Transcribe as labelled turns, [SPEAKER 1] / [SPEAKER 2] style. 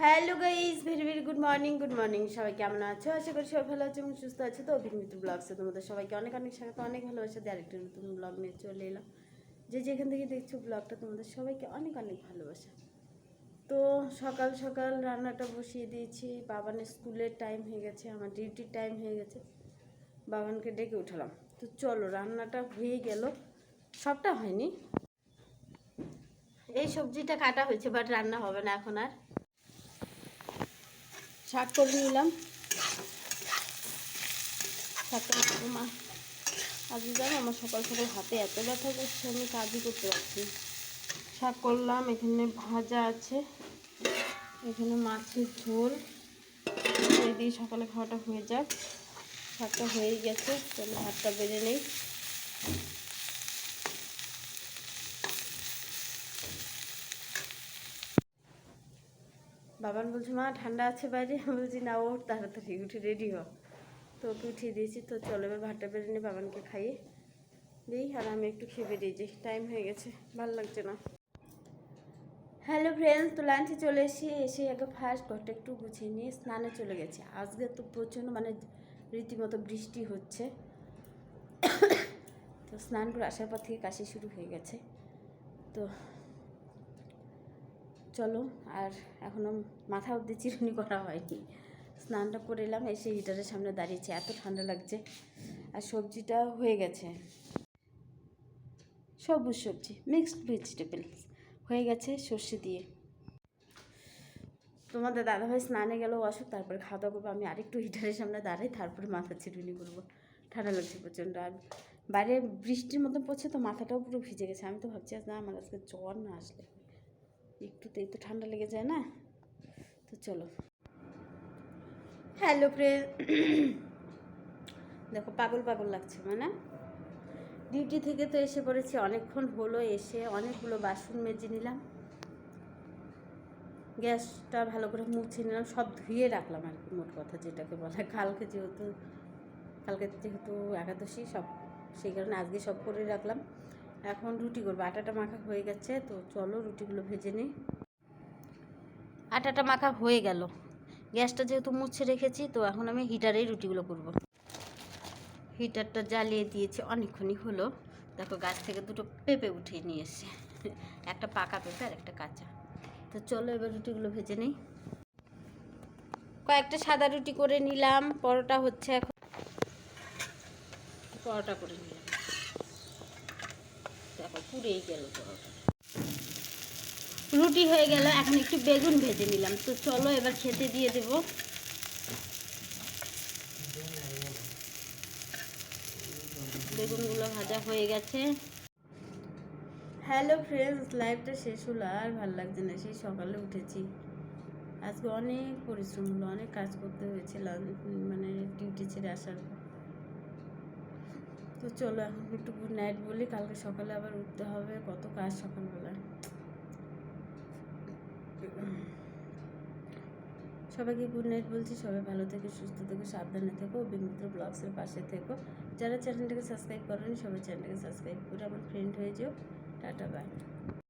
[SPEAKER 1] Hello guys very very good morning good morning. সবাই কেমন আছো? আশা করি সবাই ভালো আছে এবং সুস্থ আছে। তো অভিন মিত্র ব্লগসে তোমাদের সবাইকে অনেক অনেক স্বাগত, অনেক ভালোবাসা। দিয়ে আরেকটা নতুন ব্লগ নিয়ে চলে এলাম। যে যেখান থেকে দেখছ ব্লগটা তোমাদের সবাইকে অনেক অনেক ভালোবাসা। তো সকাল সকাল রান্নাটা বসিয়ে দিয়েছি। বাবানের স্কুলের টাইম হয়ে গেছে, আমার ডিউটির টাইম হয়ে গেছে। বাবানকে ডেকে উঠালাম। তো চলো, রান্নাটা হয়ে গেল। সবটা হয়নি। এই সবজিটা কাটা হয়েছে বাট রান্না হবে না এখন আর। শাক করে নিলাম। শাকটা মা, আজকে জানো আমার সকাল সকাল হাতে এত ব্যথা করছে, আমি কাজই করতে পারছি শাক করলাম, এখানে ভাজা আছে, এখানে মাছের ঝোল। এই দিয়ে সকালে খাওয়াটা হয়ে যাক। শাকটা হয়ে গেছে, তাহলে ভাতটা বেড়ে নেই। বাবান বলছে, মা, ঠান্ডা আছে বাইরে? বলছি, না ওর তাড়াতাড়ি, উঠে রেডি হ। তো ওকে উঠিয়ে দিয়েছি, তো চলো, এবার ভাতটা বেড়ে নিয়ে বাবানকে খাইয়ে দিই, আর আমি একটু খেয়ে বেরিয়ে যাই। টাইম হয়ে গেছে, ভালো লাগছে না। হ্যালো ফ্রেন্ডস তো লাঞ্চে চলে এসে এসে আগে ফার্স্ট ঘরটা একটু গুছিয়ে নিয়ে স্নানে চলে গেছে। আজকে তো প্রচণ্ড মানে রীতিমতো বৃষ্টি হচ্ছে। তো স্নান করে আসার পর থেকে কাশি শুরু হয়ে গেছে। তো চলো, আর এখনও মাথা অব্দি চিরুনি করা হয়নি। স্নানটা করে এলাম, এসে হিটারের সামনে দাঁড়িয়েছে, এত ঠান্ডা লাগছে। আর সবজিটা হয়ে গেছে। সবুজ সবজি মিক্সড ভেজিটেবলস হয়ে গেছে সর্ষে দিয়ে। তোমাদের দাদাভাই স্নানে গেল অসুখ তারপরে খাওয়া দাওয়া করব। আমি আরেকটু হিটারের সামনে দাঁড়াই, তারপরে মাথা চিরুনি করব। ঠান্ডা লাগছে প্রচণ্ড, আর বাইরে বৃষ্টির মতন পড়ছে তো মাথাটাও পুরো ভিজে গেছে। আমি তো ভাবছি আজ না, আমার আজকে জ্বর না আসলে। একটুতেই তো ঠান্ডা লেগে যায় না? তো চলো। হ্যালো প্রে, দেখো পাগল পাগল লাগছে মানে ডিউটি থেকে তো এসে পড়েছি, অনেকক্ষণ হলো এসে অনেকগুলো বাসন মেজে নিলাম। গ্যাসটা ভালো করে মুছে নিলাম, সব ধুয়ে রাখলাম আর কি মোট কথা যেটাকে বলে। কালকে যেহেতু কালকে যেহেতু একাদশী, সব সেই কারণে আজকে সব করে রাখলাম। এখন রুটি করব। আটাটা মাখা হয়ে গেছে, তো চলো রুটিগুলো ভেজে নিই। আটাটা মাখা হয়ে গেল। গ্যাসটা যেহেতু মুছে রেখেছি, তো এখন আমি হিটারেই রুটিগুলো করব। হিটারটা জ্বালিয়ে দিয়েছি, অনেকক্ষণই হলো। দেখো, গাছ থেকে দুটো পেঁপে উঠিয়ে নিয়ে এসে একটা পাকা পেঁপে আর একটা কাঁচা। তো চলো এবার রুটিগুলো ভেজে নিই। কয়েকটা সাদা রুটি করে নিলাম, পরোটা হচ্ছে এখন। পরোটা করে নিলাম। পুড়েই গেল পরোটা। রুটি হয়ে গেল, এখন একটু বেগুন ভেজে নিলাম। তো চলো, এবার খেতে দিয়ে দেব। বেগুনগুলো ভাজা হয়ে গেছে। হ্যালো ফ্রেন্ডস, লাইফটা শেষ হলো, আর ভালো লাগছে না, সেই সকালে উঠেছি। আজকে অনেক পরিশ্রম হলো, অনেক কাজ করতে হয়েছে মানে ডিউটি ছেড়ে আসার পর। তো চলো এখন একটু গুড নাইট বলি, কালকে সকালে আবার উঠতে হবে, কত কাজ সকালবেলা। সবাইকে গুড নাইট বলছি, সবাই ভালো থেকে, সুস্থ থেকো, সাবধানে থেকো বিমিত্র ব্লগসের পাশে থেকো। যারা চ্যানেলটাকে সাবস্ক্রাইব করেন, সবাই চ্যানেলটাকে সাবস্ক্রাইব করে আমার ফ্রেন্ড হয়ে যাও। Tata bye